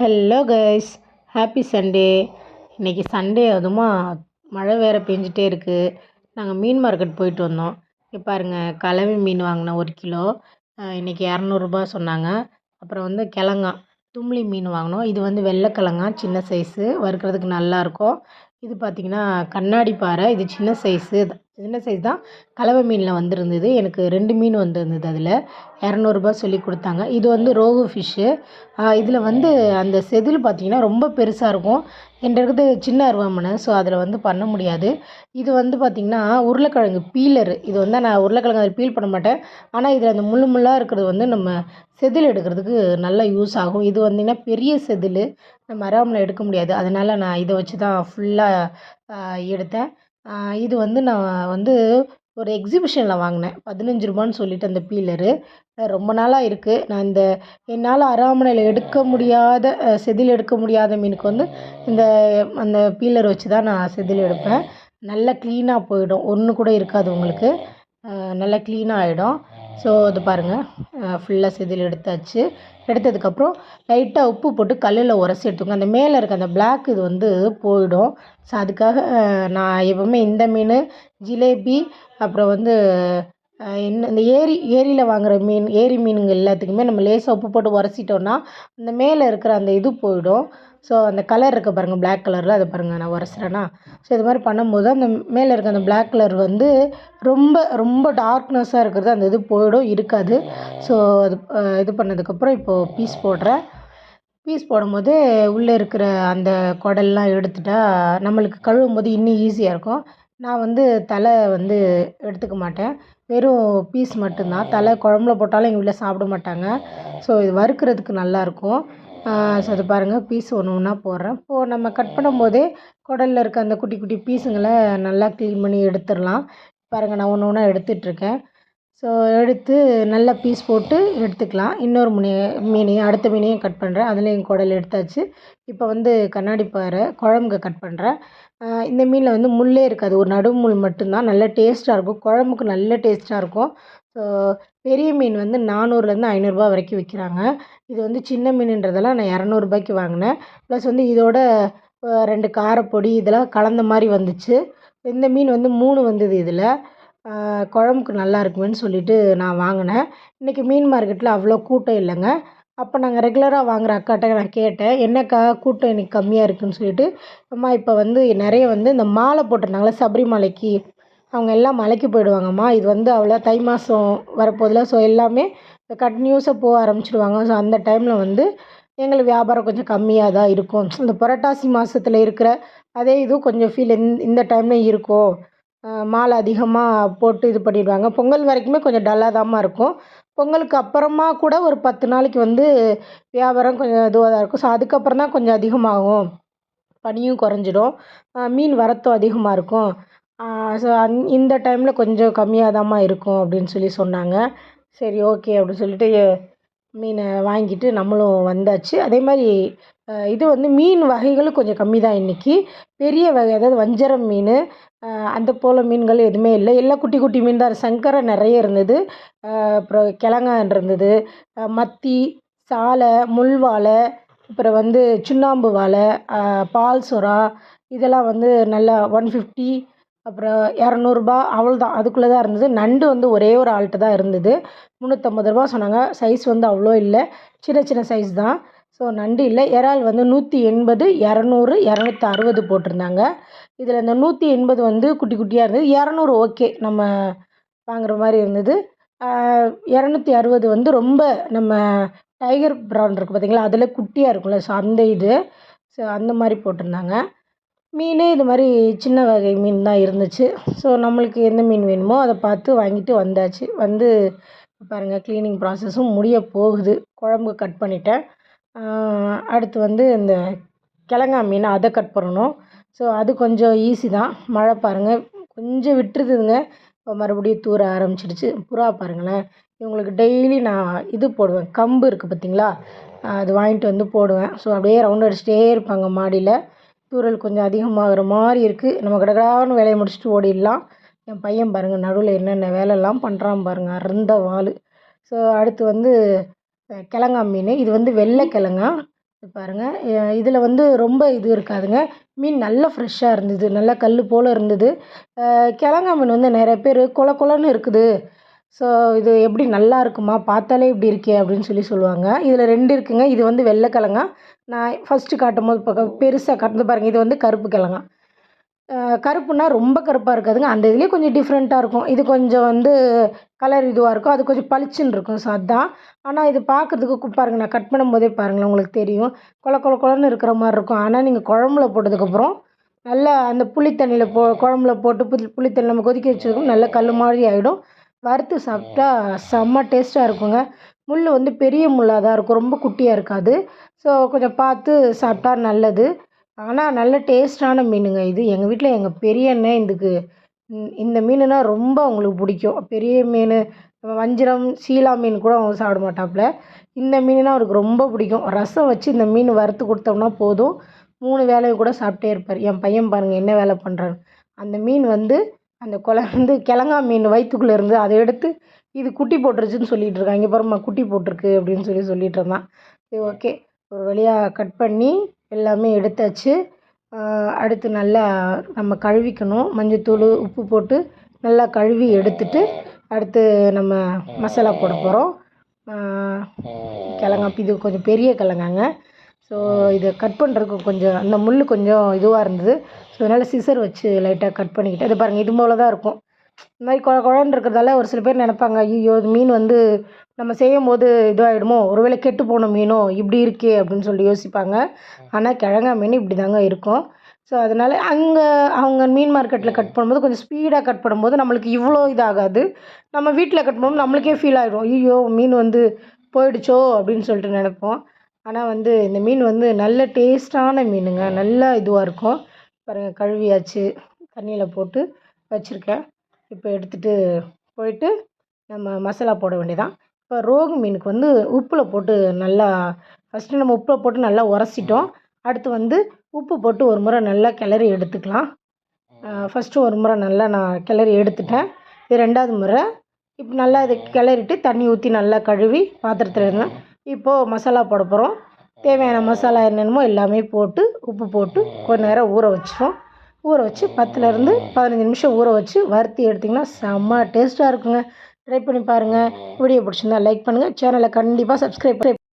Hello guys happy Sunday இன்றைக்கி Sunday அதுமா மழை வேறு பெஞ்சிட்டே இருக்குது நாங்கள் மீன் மார்க்கெட் போயிட்டு வந்தோம். இங்கே பாருங்கள் கலவி மீன் வாங்கினோம் ஒரு கிலோ. இன்றைக்கி இரநூறுபா சொன்னாங்க. அப்புறம் வந்து கிழங்கா தும்ளி மீன் வாங்கினோம். இது வந்து வெள்ளைக்கிழங்கா சின்ன சைஸு வறுக்கிறதுக்கு நல்லாயிருக்கும் இது பார்த்திங்கன்னா கண்ணாடி பாறை. இது சின்ன சைஸு சின்ன சைஸ் தான். கலவை மீனில் வந்திருந்தது. எனக்கு ரெண்டு மீன் வந்திருந்தது அதில். இரநூறுபா சொல்லி கொடுத்தாங்க. இது வந்து ரோகு ஃபிஷ்ஷு இதில் வந்து அந்த செதில் பார்த்திங்கன்னா ரொம்ப பெருசாக இருக்கும். என்கிட்ட இருக்கிறது சின்ன அருவாமனை ஸோ அதில் வந்து பண்ண முடியாது. இது வந்து பார்த்திங்கன்னா உருளைக்கிழங்கு பீலரு இது வந்து நான் உருளைக்கிழங்கு அதில் பீல் பண்ண மாட்டேன். ஆனால் இதில் அந்த முள்ளு முள்ளாக இருக்கிறது வந்து நம்ம செதில் எடுக்கிறதுக்கு நல்லா யூஸ் ஆகும். இது வந்திங்கன்னா பெரிய செதில். நம்ம அருவாமனை எடுக்க முடியாது. அதனால் நான் இதை வச்சு தான் ஃபுல்லாக எடுத்தேன். இது வந்து நான் வந்து ஒரு எக்ஸிபிஷனில் வாங்கினேன். பதினஞ்சு ரூபான்னு சொல்லிட்டு அந்த பீலரு. ரொம்ப நாளாக இருக்குது நான் இந்த என்னால் அராமனையில் எடுக்க முடியாத செதில் எடுக்க முடியாத மீனுக்கு வந்து இந்த அந்த பீலர் வச்சு தான் நான் செதில் எடுப்பேன். நல்லா க்ளீனாக போயிடும். ஒன்று கூட இருக்காது உங்களுக்கு. நல்லா க்ளீனாக ஆகிடும் ஸோ இது பாருங்கள் ஃபுல்லாக செதில் எடுத்தாச்சு. எடுத்ததுக்கப்புறம் லைட்டாக உப்பு போட்டு கல்லில் உரசி எடுத்துக்கோங்க. அந்த மேலே இருக்க அந்த பிளாக் இது வந்து போயிடும். ஸோ அதுக்காக நான் எப்போவுமே இந்த மீன் ஜிலேபி அப்புறம் வந்து என்ன இந்த ஏரி ஏரியில் வாங்குகிற மீன் ஏரி மீனுங்க எல்லாத்துக்குமே நம்ம லேசாக உப்பு போட்டு உரசிட்டோன்னா அந்த மேலே இருக்கிற அந்த இது போயிடும். ஸோ அந்த கலர் இருக்க பாருங்கள் பிளாக் கலரில் அதை பாருங்கள் நான் உரசுறேன்னா ஸோ இது மாதிரி பண்ணும்போது அந்த மேலே இருக்க அந்த பிளாக் கலர் வந்து ரொம்ப ரொம்ப டார்க்னஸ்ஸாக இருக்கிறது அந்த இது போயிடும் இருக்காது. ஸோ அது இது பண்ணதுக்கப்புறம் இப்போது பீஸ் போடுறேன். பீஸ் போடும்போது உள்ளே இருக்கிற அந்த குடல்லாம் எடுத்துட்டா நம்மளுக்கு கழுவும் போது இன்னும் ஈஸியாக இருக்கும். நான் வந்து தலை வந்து எடுத்துக்க மாட்டேன். வெறும் பீஸ் மட்டும்தான். தலை குழம்புல போட்டாலும் எங்கள் வீட்டில் சாப்பிட மாட்டாங்க. ஸோ இது வறுக்கிறதுக்கு நல்லாயிருக்கும் ஸோ அது பாருங்கள் பீஸ் ஒன்று ஒன்றா போடுறேன். இப்போது நம்ம கட் பண்ணும்போதே குடலில் இருக்க அந்த குட்டி குட்டி பீஸுங்களை நல்லா க்ளீன் பண்ணி எடுத்துடலாம். பாருங்கள் நான் ஒன்று ஒன்றா எடுத்துகிட்ருக்கேன் ஸோ எடுத்து நல்லா பீஸ் போட்டு எடுத்துக்கலாம். இன்னொரு முனி மீனையும் அடுத்த மீனையும் கட் பண்ணுறேன் அதுலேயும் குடல் எடுத்தாச்சு. இப்போ வந்து கண்ணாடி பாறை குழம்புக்கு கட் பண்ணுறேன் இந்த மீனில் வந்து முள்ளே இருக்காது. ஒரு நடு முள் மட்டும்தான். நல்ல டேஸ்ட்டாக இருக்கும். குழம்புக்கு நல்ல டேஸ்ட்டாக இருக்கும். ஸோ பெரிய மீன் வந்து நானூறுலேருந்து ஐநூறுரூபா வரைக்கும் விற்கிறாங்க இது வந்து சின்ன மீனுன்றதெல்லாம் நான் இரநூறுபாய்க்கு வாங்கினேன். ப்ளஸ் வந்து இதோட ரெண்டு காரப்பொடி இதெல்லாம் கலந்த மாதிரி வந்துச்சு. இந்த மீன் வந்து மூணு வந்தது இதில். குழம்புக்கு நல்லா இருக்குமேன்னு சொல்லிட்டு நான் வாங்கினேன். இன்றைக்கி மீன் மார்க்கெட்டில் அவ்வளோ கூட்டம் இல்லைங்க. அப்போ நாங்கள் ரெகுலராக வாங்குகிற அக்காட்ட நான் கேட்டேன் என்னக்கா கூட்டம் இன்றைக்கி கம்மியாக இருக்குதுன்னு சொல்லிட்டு? அம்மா இப்போ வந்து நிறைய வந்து இந்த மாலை போட்டிருந்தாங்களே சபரிமலைக்கு அவங்க எல்லாம் மலைக்கு போயிடுவாங்கம்மா. இது வந்து அவ்வளோ தை மாதம் வரப்போதில் ஸோ எல்லாமே கண்டினியூஸாக போக ஆரம்பிச்சிடுவாங்க. ஸோ அந்த டைமில் வந்து எங்களுக்கு வியாபாரம் கொஞ்சம் கம்மியாக தான் இருக்கும். இந்த புரட்டாசி மாதத்தில் இருக்கிற அதே இதுவும் கொஞ்சம் ஃபீல் இந்த டைமில் இருக்கும். மாலை அதிகமாக போட்டு இது பண்ணிடுவாங்க. பொங்கல் வரைக்குமே கொஞ்சம் டல்லாக தாம்மா இருக்கும். பொங்கலுக்கு அப்புறமா கூட ஒரு பத்து நாளைக்கு வந்து வியாபாரம் கொஞ்சம் இதுவாக தான் இருக்கும். ஸோ அதுக்கப்புறம் தான் கொஞ்சம் அதிகமாகும். பனியும் குறைஞ்சிடும். மீன் வரத்தும் அதிகமாக இருக்கும். ஸோ அந் இந்த டைமில் கொஞ்சம் கம்மியாக தான்மா இருக்கும் அப்படின்னு சொல்லி சொன்னாங்க. சரி ஓகே அப்படின்னு சொல்லிட்டு மீனை வாங்கிட்டு நம்மளும் வந்தாச்சு. அதே மாதிரி இது வந்து மீன் வகைகளும் கொஞ்சம் கம்மி தான் இன்றைக்கி பெரிய வகை அதாவது வஞ்சரம் மீன் அந்த போல் மீன்கள் எதுவுமே இல்லை. எல்லாம் குட்டி குட்டி மீன் தான். சங்கரா நிறைய இருந்தது. அப்புறம் கிழங்கான் இருந்தது. மத்தி சாலை முள் வாலை அப்புறம் வந்து சுண்ணாம்பு வாலை பால் சுறா இதெல்லாம் வந்து நல்லா ஒன் ஃபிஃப்டி அப்புறம் இரநூறுபா அவ்வளோதான் அதுக்குள்ளே தான் இருந்தது. நண்டு வந்து ஒரே ஒரு ஆள்கிட்ட தான் இருந்தது. முந்நூற்றம்பது ரூபா சொன்னாங்க. சைஸ் வந்து அவ்வளோ இல்லை. சின்ன சின்ன சைஸ் தான். ஸோ நண்டு இல்லை. இறால் வந்து நூற்றி எண்பது இரநூறு இரநூத்தி அறுபது போட்டிருந்தாங்க. இதில் இந்த நூற்றி எண்பது வந்து குட்டி குட்டியாக இருந்தது. இரநூறு ஓகே நம்ம வாங்குற மாதிரி இருந்தது. இரநூத்தி அறுபது வந்து ரொம்ப நம்ம டைகர் ப்ரான் இருக்குது பார்த்திங்களா அதில் குட்டியாக இருக்கும்ல. ஸோ அந்த இது. ஸோ அந்த மாதிரி போட்டிருந்தாங்க. மீன் இது மாதிரி சின்ன வகை மீன் தான் இருந்துச்சு. ஸோ நம்மளுக்கு எந்த மீன் வேணுமோ அதை பார்த்து வாங்கிட்டு வந்தாச்சு. வந்து பாருங்கள் க்ளீனிங் ப்ராசஸும் முடிய போகுது. குழம்பு கட் பண்ணிட்டேன். அடுத்து வந்து இந்த கிழங்கா மீன் அதை கட் பண்ணணும். ஸோ அது கொஞ்சம் ஈஸி தான். மழை பாருங்கள் கொஞ்சம் விட்டுருதுங்க. இப்போ மறுபடியும் தூர ஆரம்பிச்சிடுச்சு. புறா பாருங்களேன். இவங்களுக்கு டெய்லி நான் இது போடுவேன். கம்பு இருக்குது பார்த்திங்களா? அது வாங்கிட்டு வந்து போடுவேன். ஸோ அப்படியே ரவுண்ட் அடிச்சிட்டே இருப்பாங்க மாடியில். தூரல் கொஞ்சம் அதிகமாகிற மாதிரி இருக்குது நம்ம கடகடான்னு வேலையை முடிச்சுட்டு ஓடிடலாம். என் பையன் பாருங்கள் நடுவில் என்னென்ன வேலைலாம் பண்ணுறான் பாருங்கள் அருந்த வாள் ஸோ அடுத்து வந்து கிழங்கா மீன். இது வந்து வெள்ளை கிழங்கா. இது பாருங்கள் இதில் வந்து ரொம்ப இது இருக்காதுங்க. மீன் நல்லா ஃப்ரெஷ்ஷாக இருந்தது. நல்லா கல் போல் இருந்தது. கிழங்கா மீன் வந்து நிறைய பேர் கொல கொலன்னு இருக்குது. ஸோ இது எப்படி நல்லா இருக்குமா? பார்த்தாலே இப்படி இருக்கே அப்படின்னு சொல்லி சொல்லுவாங்க. இதில் ரெண்டு இருக்குங்க. இது வந்து வெள்ளை கிழங்கா. நான் ஃபஸ்ட்டு காட்டும் போது பார்க்க பெருசாக காட்டுறது பாருங்கள் இது வந்து கருப்பு கிழங்கா. கருப்புன்னா ரொம்ப கருப்பாக இருக்காதுங்க. அந்த இதுலேயே கொஞ்சம் டிஃப்ரெண்ட்டாக இருக்கும். இது கொஞ்சம் வந்து கலர் இதுவாக இருக்கும். அது கொஞ்சம் பளிச்சுன்னு இருக்கும். ஸோ அதான். ஆனால் இது பார்க்குறதுக்கு பாருங்கள் நான் கட் பண்ணும்போதே பாருங்களேன் உங்களுக்கு தெரியும். கொல கொல கொலன்னு இருக்கிற மாதிரி இருக்கும். ஆனால் நீங்கள் குழம்புல போட்டதுக்கப்புறம் நல்லா அந்த புளி தண்ணியில் போ குழம்புல போட்டு புளி புளித்தண்ணி நம்ம கொதிக்க வச்சதுக்கும் நல்லா கல் மாதிரி ஆகிடும் வறுத்து சாப்பிட்டா செம்ம டேஸ்ட்டாக இருக்குங்க. முள் வந்து பெரிய முள்ளாக தான் இருக்கும். ரொம்ப குட்டியாக இருக்காது. ஸோ கொஞ்சம் பார்த்து சாப்பிட்டா நல்லது. ஆனால் நல்ல டேஸ்ட்டான மீனுங்க இது. எங்கள் வீட்டில் எங்கள் பெரிய அண்ணன் இதுக்கு இந்த மீனுனா ரொம்ப அவங்களுக்கு பிடிக்கும். பெரிய மீன் வஞ்சிரம் சீலா மீன் கூட அவங்க சாப்பிட மாட்டாப்புல. இந்த மீனுனா அவருக்கு ரொம்ப பிடிக்கும். ரசம் வச்சு இந்த மீன் வறுத்து கொடுத்தோம்னா போதும். மூணு வேலையும் கூட சாப்பிட்டே இருப்பார். என் பையன் பாருங்கள் என்ன வேலை பண்ணுறாரு அந்த மீன் வந்து அந்த கொலை வந்து கிழங்கா மீன் வயிற்றுக்குள்ளே இருந்து அதை எடுத்து இது குட்டி போட்டுருச்சுன்னு சொல்லிகிட்டு இருக்கான் இங்கே பாருமா குட்டி போட்டிருக்கு அப்படின்னு சொல்லி சொல்லிட்டு இருந்தான். சரி ஓகே. ஒரு வழியாக கட் பண்ணி எல்லாமே எடுத்தாச்சு. அடுத்து நல்லா நம்ம கழுவிக்கணும். மஞ்சத்தூள் உப்பு போட்டு நல்லா கழுவி எடுத்துட்டு அடுத்து நம்ம மசாலா போட போகிறோம் கிழங்கா இது கொஞ்சம் பெரிய கிழங்காங்க. ஸோ இதை கட் பண்ணுறதுக்கு கொஞ்சம் அந்த முள் கொஞ்சம் இதுவாக இருந்தது. ஸோ அதனால் சிசர் வச்சு லைட்டாக கட் பண்ணிக்கிட்டு அது பாருங்கள் இது போல் தான் இருக்கும். இந்த மாதிரி குழ குழன்னு இருக்கிறதால ஒரு சில பேர் நினப்பாங்க ஐயோ இது மீன் வந்து நம்ம செய்யும் போது இதுவாகிடுமோ ஒருவேளை கெட்டு போன மீனோ? இப்படி இருக்கே அப்படின்னு சொல்லி யோசிப்பாங்க. ஆனால் கிழங்கா மீன் இப்படி தாங்க இருக்கும். ஸோ அதனால் அங்கே அவங்க மீன் மார்க்கெட்டில் கட் பண்ணும்போது கொஞ்சம் ஸ்பீடாக கட் பண்ணும்போது நம்மளுக்கு இவ்வளோ இதாகாது. நம்ம வீட்டில் கட் பண்ணும்போது நம்மளுக்கே ஃபீல் ஆகிடும் ஐயோ மீன் வந்து போயிடுச்சோ? அப்படின்னு சொல்லிட்டு நினைப்போம். ஆனால் வந்து இந்த மீன் வந்து நல்ல டேஸ்ட்டான மீனுங்க. நல்லா இதுவாக இருக்கும். பாருங்கள் கழுவியாச்சு தண்ணியில் போட்டு வச்சுருக்கேன். இப்போ எடுத்துகிட்டு போயிட்டு நம்ம மசாலா போட வேண்டியதான் இப்போ ரோகு மீனுக்கு வந்து உப்பில் போட்டு நல்லா ஃபஸ்ட்டு நம்ம உப்பில் போட்டு நல்லா உரசிட்டோம். அடுத்து வந்து உப்பு போட்டு ஒரு முறை நல்லா கிளறி எடுத்துக்கலாம். ஃபஸ்ட்டு ஒரு முறை நல்லா நான் கிளறி எடுத்துட்டேன். இது ரெண்டாவது முறை. இப்போ நல்லா இது கிளறிட்டு தண்ணி ஊற்றி நல்லா கழுவி பாத்திரத்தில் இருந்தேன் இப்போது மசாலா போட போகிறோம் தேவையான மசாலா என்னென்னமோ எல்லாமே போட்டு உப்பு போட்டு கொஞ்ச நேரம் ஊற வச்சிரும் ஊற வச்சு பத்துலேருந்து பதினஞ்சு நிமிஷம் ஊற வச்சு வறுத்து எடுத்திங்கன்னா செம்ம டேஸ்ட்டாக இருக்குங்க. ட்ரை பண்ணி பாருங்கள் வீடியோ பிடிச்சிருந்தா லைக் பண்ணுங்கள் சேனலை கண்டிப்பாக சப்ஸ்கிரைப்